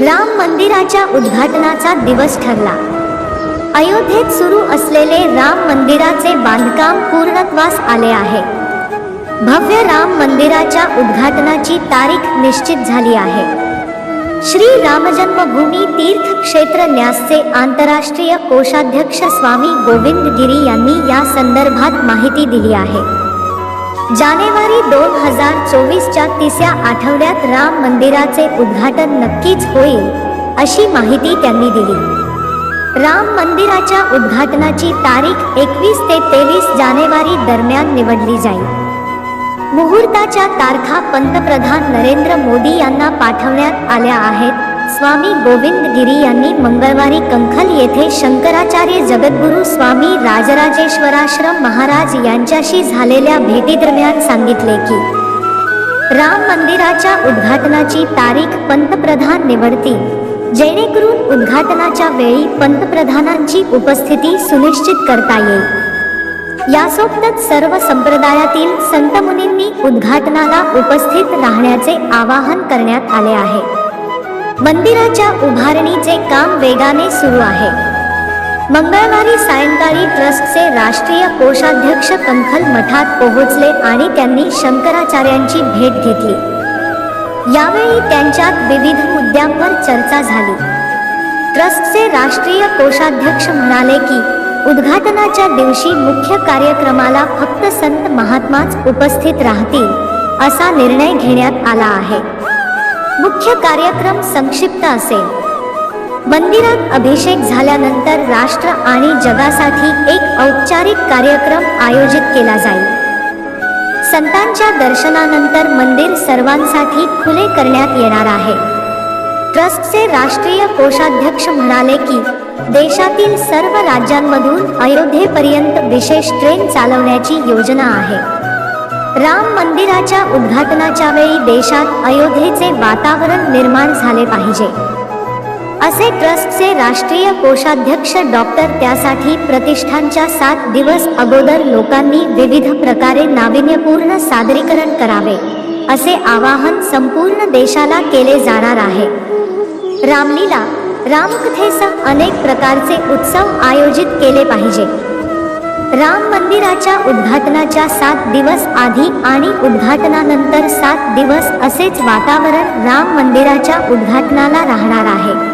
राम मंदिराच्या उद्घाटनाचा दिवस ठरला. अयोध्येत सुरू असलेले राम मंदिराचे बांधकाम पूर्णत्वास आले आहे. भव्य राम मंदिराच्या उद्घाटनाची तारीख निश्चित झाली आहे. श्री रामजन्मभूमी तीर्थ क्षेत्र न्यासचे आंतरराष्ट्रीय कोषाध्यक्ष स्वामी गोविंद गिरी यांनी या संदर्भात माहिती दिली आहे. जानेवारी दोन हजार चोवीसच्या तिसऱ्या आठवड्यात राम मंदिराचे उद्घाटन नक्कीच होईल अशी माहिती त्यांनी दिली. राम मंदिराच्या उद्घाटनाची तारीख एकवीस ते तेवीस जानेवारी दरम्यान निवडली जाईल. मुहूर्ताच्या तारखा पंतप्रधान नरेंद्र मोदी यांना पाठवण्यात आल्या आहेत. स्वामी गोविंद गिरी यांनी मंगळवारी कंखल येथे शंकराचार्य जगद्गुरू स्वामी राजराजेश्वराश्रम महाराज यांच्याशी झालेल्या भेटीदरम्यान सांगितले की राम मंदिराच्या उद्घाटनाची तारीख पंतप्रधान निवडतील. जेणेकरून उद्घाटनाच्या वेळी पंतप्रधानांची उपस्थिती सुनिश्चित करता येईल. यासोबतच सर्व संप्रदायातील संतमुनींनी उद्घाटनाला उपस्थित राहण्याचे आवाहन करण्यात आले आहे. मंदिराच्या उभारणीचे काम वेगाने सुरू आहे. मंगळवारी सायंकाळी ट्रस्टचे राष्ट्रीय कोषाध्यक्ष कंखल मठात पोहोचले आणि त्यांनी शंकराचार्यांची भेट घेतली. यावेळी त्यांच्यात विविध मुद्द्यांवर चर्चा झाली. ट्रस्टचे राष्ट्रीय कोषाध्यक्ष म्हणाले की उद्घाटनाच्या दिवशी मुख्य कार्यक्रमाला फक्त संत महात्माच उपस्थित राहतील असा निर्णय घेण्यात आला आहे. मुख्य कार्यक्रम संक्षिप्त असेल. मंदिरात अभिषेक झाल्यानंतर राष्ट्र आणि जगासाठी एक औपचारिक कार्यक्रम आयोजित केला जाईल. संतांच्या दर्शनानंतर मंदिर सर्वांसाठी खुले करण्यात येणार आहे. ट्रस्टचे राष्ट्रीय कोषाध्यक्ष म्हणाले की देशातील सर्व राज्यांमधून अयोध्येपर्यंत विशेष ट्रेन चालवण्याची योजना आहे. राम मंदिराच्या उद्घाटनाच्या वेळी देशात अयोध्येचे वातावरण निर्माण झाले पाहिजे. असे ट्रस्टचे राष्ट्रीय कोषाध्यक्ष डॉक्टर त्यासाठी प्रतिष्ठानच्या सात दिवस अगोदर लोकांनी विविध प्रकारे नाविन्यपूर्ण सादरीकरण करावे असे आवाहन संपूर्ण देशाला केले जाणार आहे. रामलीला रामकथेसह अनेक प्रकारचे उत्सव आयोजित केले पाहिजे. राम मंदिराच्या उद्घाटनाच्या सात दिवस आधी आणि उद्घाटनानंतर सात दिवस असेच वातावरण राम मंदिराच्या उद्घाटनाला राहणार आहे.